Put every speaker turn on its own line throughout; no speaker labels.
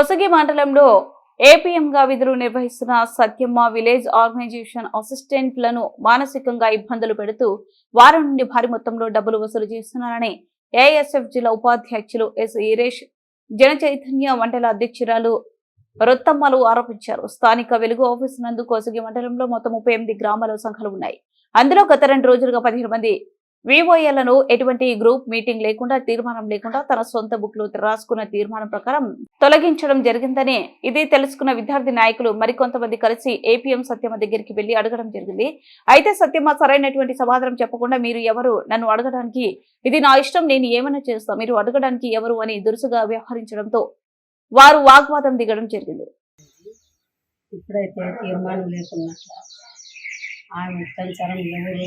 కొసగి మండలంలో ఏపీఎంగా విధులు నిర్వహిస్తున్న సత్యమ్మ విలేజ్ ఆర్గనైజేషన్ అసిస్టెంట్లను మానసికంగా ఇబ్బందులు పెడుతూ వారి నుండి భారీ మొత్తంలో డబ్బులు వసూలు చేస్తున్నారని ఏఎస్ఎఫ్ జిల్లా ఉపాధ్యక్షులు ఎస్ ఈరేష్ జన చైతన్య మండల అధ్యక్షురాలు రొత్తమ్మలు ఆరోపించారు. స్థానిక వెలుగు ఆఫీసు నందు కోసగి మండలంలో మొత్తం ముప్పై ఎనిమిది గ్రామాల సంఘాలు ఉన్నాయి. అందులో గత రెండు రోజులుగా పదిహేను మంది వివోఏలను ఎటువంటి గ్రూప్ మీటింగ్ లేకుండా తీర్మానం లేకుండా తన సొంత బుక్లో రాసుకున్న తీర్మానం ప్రకారం తొలగించడం జరిగిందని ఇది తెలుసుకున్న విద్యార్థి నాయకులు మరికొంతమంది కలిసి ఏపీఎం సత్యమ్మ దగ్గరికి వెళ్ళి అడగడం జరిగింది. అయితే సత్యమ్మ సరైనటువంటి సమాధానం చెప్పకుండా మీరు ఎవరు? నన్ను అడగడానికి ఇది నా ఇష్టం నేను ఏమైనా చేస్తా మీరు అడగడానికి ఎవరు? అని దురుసుగా వ్యవహరించడంతో వారు వాగ్వాదం దిగడం జరిగింది.
ఇప్పుడైతే తీర్మానం లేకున్నట్ల ఆమె సంచారం ఎవరు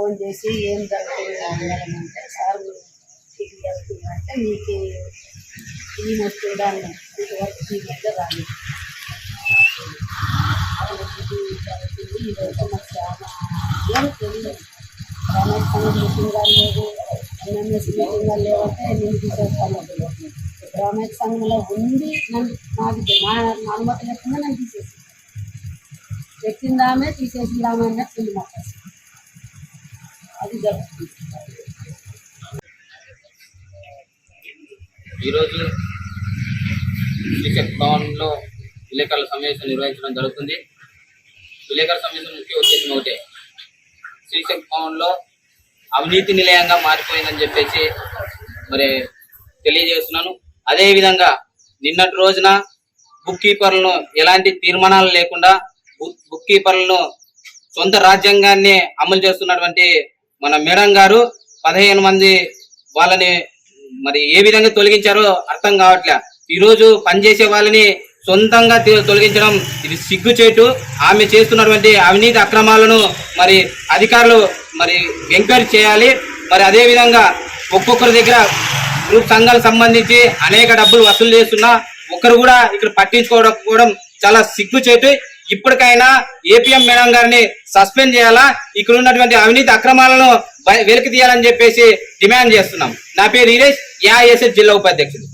ఫోన్ చేసి ఏం జరుగుతుంది అడగమంటే సార్ ఇది జరుగుతుంది అంటే మీకు ఈ వస్తుంది అన్నాం ఇది వరకు మీ దగ్గర రాలేదు అప్పుడు ఇది జరుగుతుంది ఇదైతే మాకు చాలా ఏం తెలియదు రమేష్ సంఘం మీటింగ్ గారు లేదు ఎంఎంఎస్ మీటింగ్ గారు లేవంటే నేను తీసేస్తాను రమేష్ సంఘంలో ఉంది నన్ను నాకు మా నా అనుమతి లేకుండా నన్ను తీసేసి పెట్టిందామే తీసేసిందామే అన్నట్టు ఉంది మాకు అసలు. అది జరుగుతుంది.
ఈరోజు శ్రీశక్తి భవన్లో విలేకరుల సమావేశం నిర్వహించడం జరుగుతుంది. విలేకరుల సమావేశం ముఖ్య ఉద్దేశం ఒకటే. శ్రీశక్తి భవన్లో అవినీతి నిలయంగా మారిపోయిందని చెప్పేసి మరి తెలియజేస్తున్నాను. అదేవిధంగా నిన్నటి రోజున బుక్ కీపర్లను ఎలాంటి తీర్మానాలు లేకుండా బుక్ బుక్ కీపర్లను సొంత రాజ్యాంగాన్ని అమలు చేస్తున్నటువంటి మన మేడం గారు పదిహేను మంది వాళ్ళని మరి ఏ విధంగా తొలగించారో అర్థం కావట్లే. ఈ రోజు పనిచేసే వాళ్ళని సొంతంగా తొలగించడం ఇది సిగ్గుచేటు. ఆమె చేస్తున్నటువంటి అవినీతి అక్రమాలను మరి అధికారులు మరి ఎంక్వైరీ చేయాలి. మరి అదేవిధంగా ఒక్కొక్కరి దగ్గర గ్రూప్ సంఘాలకు సంబంధించి అనేక డబ్బులు వసూలు చేస్తున్నా ఒక్కరు కూడా ఇక్కడ పట్టించుకోవడం చాలా సిగ్గుచేటు. ఇప్పటికైనా ఏపీఎం మేడం గారిని సస్పెండ్ చేయాలా? ఇక్కడ ఉన్నటువంటి అవినీతి అక్రమాలను వెలికి తీయాలని చెప్పేసి డిమాండ్ చేస్తున్నాం. నా పేరు ఈరేష్ యాఎస్ఎస్ జిల్లా ఉపాధ్యక్షుడు.